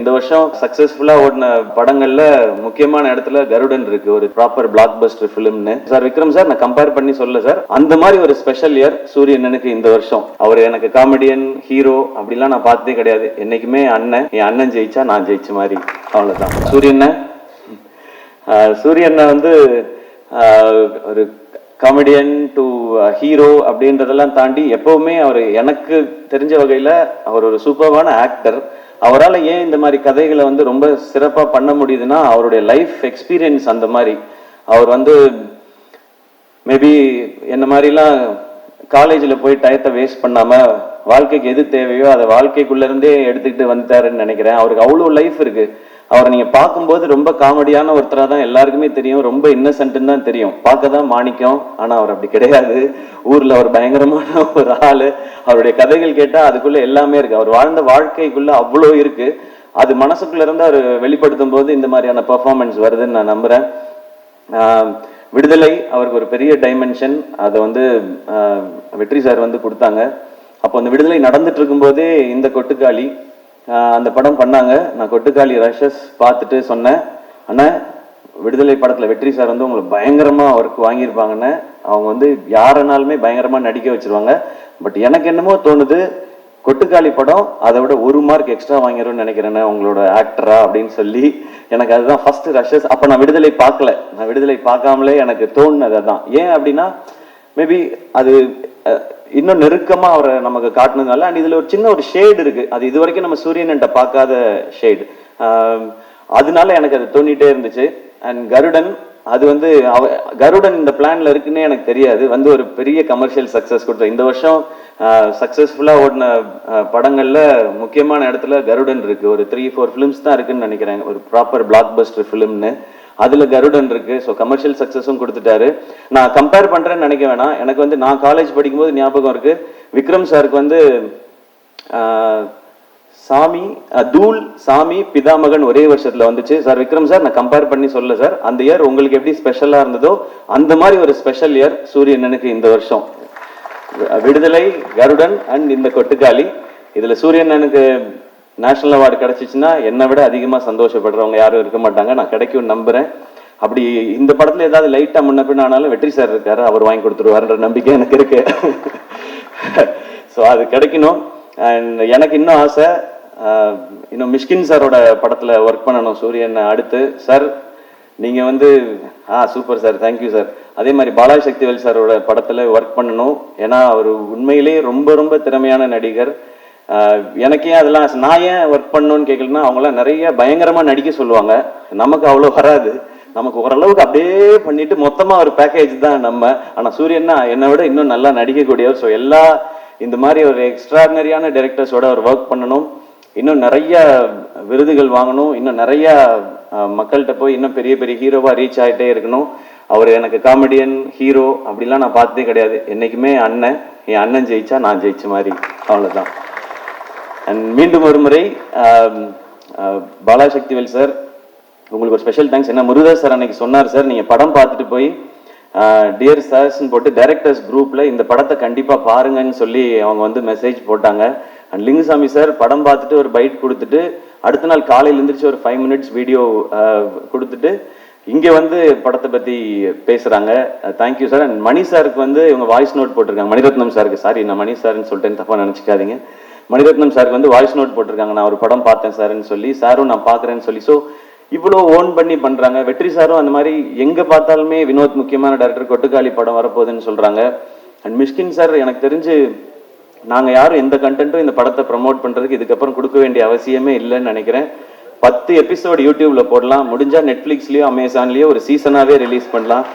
இந்த வருஷம் சக்சஸ்ஃபுல்லா ஓடின படங்கள்ல முக்கியமான இடத்துல கருடன் இருக்கு. ஒரு ப்ராப்பர் பிளாக் பஸ்டர் ஃபிலிம்னு சார் விக்ரம் சார் நான் கம்பேர் பண்ணி சொல்ல சார். அந்த மாதிரி ஒரு ஸ்பெஷல் இயர் சூரியன் எனக்கு இந்த வருஷம். அவர் எனக்கு காமெடியன் ஹீரோ அப்படிலாம் நான் பார்த்ததே கிடையாது. என்னைக்குமே அண்ணன் என் அண்ணன் ஜெயிச்சா நான் ஜெயிச்ச மாதிரி. அவ்வளவுதான். சூரியன் சூரியனை வந்து ஒரு காமெடியன் டு ஹீரோ அப்படின்றதெல்லாம் தாண்டி எப்பவுமே அவர் எனக்கு தெரிஞ்ச வகையில அவர் ஒரு சூப்பர்வான ஆக்டர் அவரால் ஏன் இந்த மாதிரி கதைகளை வந்து ரொம்ப சிறப்பாக பண்ண முடியுதுன்னா அவருடைய லைஃப் எக்ஸ்பீரியன்ஸ் அந்த மாதிரி. அவர் வந்து மேபி என்ன மாதிரிலாம் காலேஜில் போய் டயத்தை வேஸ்ட் பண்ணாமல் வாழ்க்கைக்கு எது தேவையோ அதை வாழ்க்கைக்குள்ளேருந்தே எடுத்துக்கிட்டு வந்துட்டாருன்னு நினைக்கிறேன். அவருக்கு அவ்வளோ லைஃப் இருக்குது அவரை நீங்க பார்க்கும்போது ரொம்ப காமெடியான ஒருத்தரா தான் எல்லாருக்குமே தெரியும் ரொம்ப இன்னசென்ட்னு தான் தெரியும். பார்க்க தான் மாணிக்கம் ஆனா அவர் அப்படி கிடையாது. ஊர்ல அவர் பயங்கரமான ஒரு ஆளு. அவருடைய கதைகள் கேட்டா அதுக்குள்ள எல்லாமே இருக்கு. அவர் வாழ்ந்த வாழ்க்கைக்குள்ள அவ்வளோ இருக்கு. அது மனசுக்குள்ள இருந்து அவர் வெளிப்படுத்தும் போது இந்த மாதிரியான பெர்ஃபார்மன்ஸ் வருதுன்னு நான் நம்புறேன். விடுதலை அவருக்கு ஒரு பெரிய டைமென்ஷன் அதை வந்து வெற்றி சார் வந்து கொடுத்தாங்க. அப்போ அந்த விடுதலை நடந்துட்டு இருக்கும்போதே இந்த கொட்டுக்காளி அந்த படம் பண்ணாங்க. நான் கொட்டுக்காளி ரஷஸ் பார்த்துட்டு சொன்னேன். ஆனால் விடுதலை படத்தில் வெற்றி சார் வந்து உங்களுக்கு பயங்கரமாக ஒர்க் வாங்கியிருப்பாங்கன்னு. அவங்க வந்து யாரனாலுமே பயங்கரமாக நடிக்க வச்சுருவாங்க. பட் எனக்கு என்னமோ தோணுது கொட்டுக்காளி படம் அதை விட ஒரு மார்க் எக்ஸ்ட்ரா வாங்கிரும்னு நினைக்கிறேன்னு உங்களோட ஆக்டரா அப்படின்னு சொல்லி எனக்கு அதுதான் ஃபர்ஸ்ட் ரஷஸ் அப்போ நான் விடுதலை பார்க்கல. நான் விடுதலை பார்க்காமலே எனக்கு தோணுனது அதான். ஏன் அப்படின்னா மேபி அது இன்னும் நெருக்கமாக அவரை நமக்கு காட்டினதுனால அண்ட் இதில் ஒரு சின்ன ஒரு ஷேடு இருக்குது அது இது வரைக்கும் நம்ம சூரியன்கிட்ட பார்க்காத ஷேடு அதனால எனக்கு அது தோண்டிகிட்டே இருந்துச்சு. அண்ட் கருடன் அது வந்து அவ கருடன் இந்த பிளான்ல இருக்குன்னே எனக்கு தெரியாது. வந்து ஒரு பெரிய கமர்ஷியல் சக்ஸஸ் கொடுத்த இந்த வருஷம் சக்ஸஸ்ஃபுல்லாக ஓடின படங்களில் முக்கியமான இடத்துல கருடன் இருக்குது ஒரு த்ரீ ஃபோர் ஃபிலிம்ஸ் தான் இருக்குன்னு நினைக்கிறேன். ஒரு ப்ராப்பர் பிளாக் பஸ்டர் ஃபிலிம்னு அதுல கருடன் இருக்கு. ஸோ கமர்ஷியல் சக்சஸும் கொடுத்துட்டாரு. நான் கம்பேர் பண்றேன்னு நினைக்க வேணாம். எனக்கு வந்து நான் காலேஜ் படிக்கும்போது ஞாபகம் இருக்கு. விக்ரம் சாருக்கு வந்து சாமி தூள் சாமி பிதாமகன் ஒரே வருஷத்துல வந்துச்சு. சார் விக்ரம் சார் நான் கம்பேர் பண்ணி சொல்ல சார் அந்த இயர் உங்களுக்கு எப்படி ஸ்பெஷலா இருந்ததோ அந்த மாதிரி ஒரு ஸ்பெஷல் இயர் சூரியனனுக்கு இந்த வருஷம். விடுதலை கருடன் அண்ட் இந்த கொட்டுக்காளி. இதுல சூரியன் எனக்கு நேஷனல் அவார்டு கிடைச்சிச்சுன்னா என்னை விட அதிகமாக சந்தோஷப்படுறவங்க யாரும் இருக்க மாட்டாங்க. நான் கிடைக்கும் நம்புகிறேன் அப்படி இந்த படத்தில் ஏதாவது லைட்டாக முன்ன பின்ன ஆனாலும் வெற்றி சார் இருக்காரு. அவர் வாங்கி கொடுத்துருவாருன்ற நம்பிக்கை எனக்கு இருக்கு. ஸோ அது கிடைக்கணும். அண்ட் எனக்கு இன்னும் ஆசை இன்னும் மிஷ்கின் சாரோட படத்தில் ஒர்க் பண்ணணும். சூரியன் அடுத்து. சார் நீங்கள் வந்து ஆ super sir thank you sir அதே மாதிரி பாலாஜி சக்திவேல் சாரோட படத்தில் ஒர்க் பண்ணணும். ஏன்னா அவர் உண்மையிலேயே ரொம்ப ரொம்ப திறமையான நடிகர். எனக்கு ஏன் அதெல்லாம் நான் ஏன் ஒர்க் பண்ணணும்னு கேட்கலன்னா அவங்களாம் நிறைய பயங்கரமாக நடிக்க சொல்லுவாங்க. நமக்கு அவ்வளோ வராது. நமக்கு ஓரளவுக்கு அப்படியே பண்ணிட்டு மொத்தமாக ஒரு பேக்கேஜ் தான் நம்ம. ஆனால் சூரியன்னா என்னை விட இன்னும் நல்லா நடிக்கக்கூடியவர். ஸோ எல்லா இந்த மாதிரி ஒரு எக்ஸ்ட்ராடினரியான டேரக்டர்ஸோட அவர் ஒர்க் பண்ணணும். இன்னும் நிறைய விருதுகள் வாங்கணும். இன்னும் நிறைய மக்கள்கிட்ட போய் இன்னும் பெரிய பெரிய ஹீரோவாக ரீச் ஆகிட்டே இருக்கணும். அவர் எனக்கு காமெடியன் ஹீரோ அப்படிலாம் நான் பார்த்ததே கிடையாது. என்றைக்குமே அண்ணன். என் அண்ணன் ஜெயிச்சா நான் ஜெயிச்ச மாதிரி. அவ்வளோதான் அண்ட் மீண்டும் ஒரு முறை பாலாசக்திவேல் சார் உங்களுக்கு ஒரு ஸ்பெஷல் தேங்க்ஸ் என்ன முருகதாஸ் சார் அன்னைக்கு சொன்னார் சார் நீங்கள் படம் பார்த்துட்டு போய் டியர் சார்ஸ்ன்னு போட்டு டைரக்டர்ஸ் குரூப்பில் இந்த படத்தை கண்டிப்பாக பாருங்கன்னு சொல்லி அவங்க வந்து மெசேஜ் போட்டாங்க. அண்ட் லிங்குசாமி சார் படம் பார்த்துட்டு ஒரு பைட் கொடுத்துட்டு அடுத்த நாள் காலையில் எழுந்திரிச்சு ஒரு ஃபைவ் மினிட்ஸ் வீடியோ கொடுத்துட்டு இங்கே வந்து படத்தை பற்றி பேசுகிறாங்க தேங்க்யூ சார் அண்ட் மணி சாருக்கு வந்து இவங்க வாய்ஸ் நோட் போட்டிருக்காங்க. மணிரத்னம் சாருக்கு. சாரி நான் மணி சார்னு சொல்லிட்டேன் தப்பாக நினச்சிக்காதீங்க. மணிரத்னம் சாருக்கு வந்து வாய்ஸ் நோட் போட்டிருக்காங்க. நான் ஒரு படம் பார்த்தேன் சார்னு சொல்லி சாரும் நான் பார்க்குறேன்னு சொல்லி. ஸோ இவ்வளோ ஓன் பண்ணி பண்ணுறாங்க வெற்றி சாரும் அந்த மாதிரி எங்கே பார்த்தாலுமே வினோத் முக்கியமான டேரக்டர் கொட்டுக்காளி படம் வரப்போகுதுன்னு சொல்கிறாங்க அண்ட் மிஷ்கின் சார் எனக்கு தெரிஞ்சு நாங்கள் யாரும் எந்த கண்டென்ட்டும் இந்த படத்தை ப்ரமோட் பண்ணுறதுக்கு இதுக்கப்புறம் கொடுக்க வேண்டிய அவசியமே இல்லைன்னு நினைக்கிறேன். பத்து எபிசோடு யூடியூப்ல போடலாம். முடிஞ்சா நெட்ஃபிளிக்ஸ்லயோ அமேசான்லயோ ஒரு சீசனாவே ரிலீஸ் பண்ணலாம்.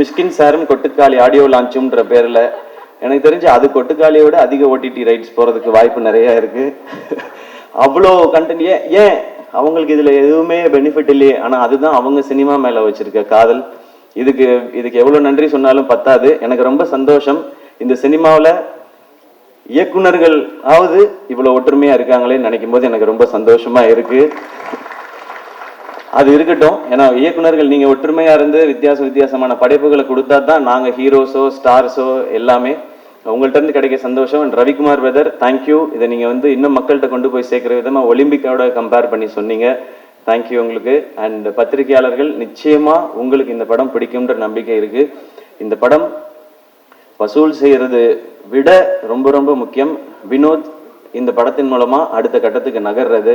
மிஷ்கின் சாரும் கொட்டுக்காளி ஆடியோ லான்ச்சுன்ற பேர்ல எனக்கு தெரிஞ்சு அது கொட்டுக்காளியோட அதிக ஓடிடி ரைட்ஸ் போகிறதுக்கு வாய்ப்பு நிறையா இருக்குது அவ்வளோ கண்டென்ட் ஏன் ஏன் அவங்களுக்கு இதில் எதுவுமே பெனிஃபிட் இல்லையே? ஆனால் அதுதான் அவங்க சினிமா மேலே வச்சுருக்க காதல். இதுக்கு இதுக்கு எவ்வளோ நன்றி சொன்னாலும் பத்தாது. எனக்கு ரொம்ப சந்தோஷம். இந்த சினிமாவில் இயக்குனர்கள் ஆவது இவ்வளோ ஒற்றுமையாக இருக்காங்களேன்னு நினைக்கும் போது எனக்கு ரொம்ப சந்தோஷமாக இருக்குது அது இருக்கட்டும். ஏன்னா இயக்குனர்கள் நீங்கள் ஒற்றுமையாக இருந்து வித்தியாச வித்தியாசமான படைப்புகளை கொடுத்தா தான் நாங்கள் ஹீரோஸோ ஸ்டார்ஸோ எல்லாமே உங்கள்ட்ட இருந்து கிடைக்க சந்தோஷம். ரவிக்குமார் வெதர் தேங்க்யூ இதை நீங்கள் வந்து இன்னும் மக்கள்கிட்ட கொண்டு போய் சேர்க்குற விதமாக ஒலிம்பிக்கோட கம்பேர் பண்ணி சொன்னீங்க. தேங்க்யூ உங்களுக்கு. அண்ட் பத்திரிகையாளர்கள் நிச்சயமாக உங்களுக்கு இந்த படம் பிடிக்கும்ன்ற நம்பிக்கை இருக்குது இந்த படம் வசூல் செய்கிறது விட ரொம்ப ரொம்ப முக்கியம். வினோத் இந்த படத்தின் மூலமா அடுத்த கட்டத்துக்கு நகர்றது.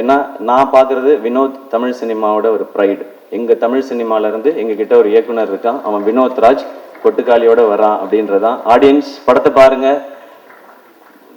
ஏன்னா நான் பாக்குறது வினோத் தமிழ் சினிமாவோட ஒரு ப்ரைடு எங்க தமிழ் சினிமால இருந்து எங்ககிட்ட ஒரு இயக்குனர் இருக்கான். அவன் வினோத் ராஜ் கொட்டுக்காளியோட வரான் அப்படின்றதான். ஆடியன்ஸ் படத்தை பாருங்க.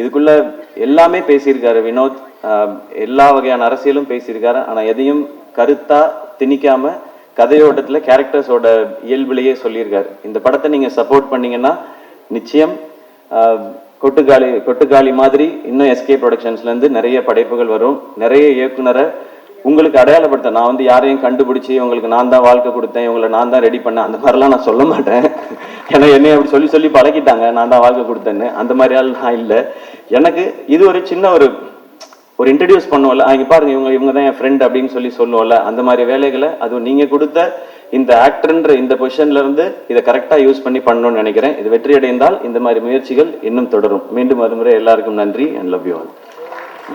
இதுக்குள்ள எல்லாமே பேசியிருக்காரு வினோத். எல்லா வகையான அரசியலும் பேசியிருக்காரு. ஆனால் எதையும் கருத்தா திணிக்காம கதையோட்டத்தில் கேரக்டர்ஸோட இயல்பிலேயே சொல்லியிருக்காரு. இந்த படத்தை நீங்கள் சப்போர்ட் பண்ணீங்கன்னா நிச்சயம் ஆஹ் கொட்டுக்காளி கொட்டுக்காளி மாதிரி இன்னும் எஸ்கே ப்ரொடக்ஷன்ஸ்லேருந்து நிறைய படைப்புகள் வரும். நிறைய இயக்குனரை உங்களுக்கு அடையாளப்படுத்த நான் வந்து யாரையும் கண்டுபிடிச்சி உங்களுக்கு நான் தான் வாழ்க்கை கொடுத்தேன் இவங்களை நான் தான் ரெடி பண்ணேன் அந்த மாதிரிலாம் நான் சொல்ல மாட்டேன். ஏன்னா என்னை அப்படி சொல்லி சொல்லி பழகிட்டாங்க. நான் தான் வாழ்க்கை கொடுத்தேன்னு. அந்த மாதிரி ஆள் நான் இல்லை. எனக்கு இது ஒரு சின்ன ஒரு ஒரு இன்ட்ரடியூஸ் பண்ணுவோம்ல. அவங்க பாருங்க இவங்க இவங்க தான் என் ஃப்ரெண்ட் அப்படின்னு சொல்லி சொல்லுவோம்ல. அந்த மாதிரி வேலைகளை அதுவும் நீங்கள் கொடுத்த இந்த ஆக்டர்ன்ற இந்த பொசிஷன்ல இருந்து இதை கரெக்டாக யூஸ் பண்ணி பண்ணணும்னு நினைக்கிறேன். இது வெற்றி அடைந்தால் இந்த மாதிரி முயற்சிகள் இன்னும் தொடரும். மீண்டும் மறுமுறை எல்லாருக்கும் நன்றி. And love you all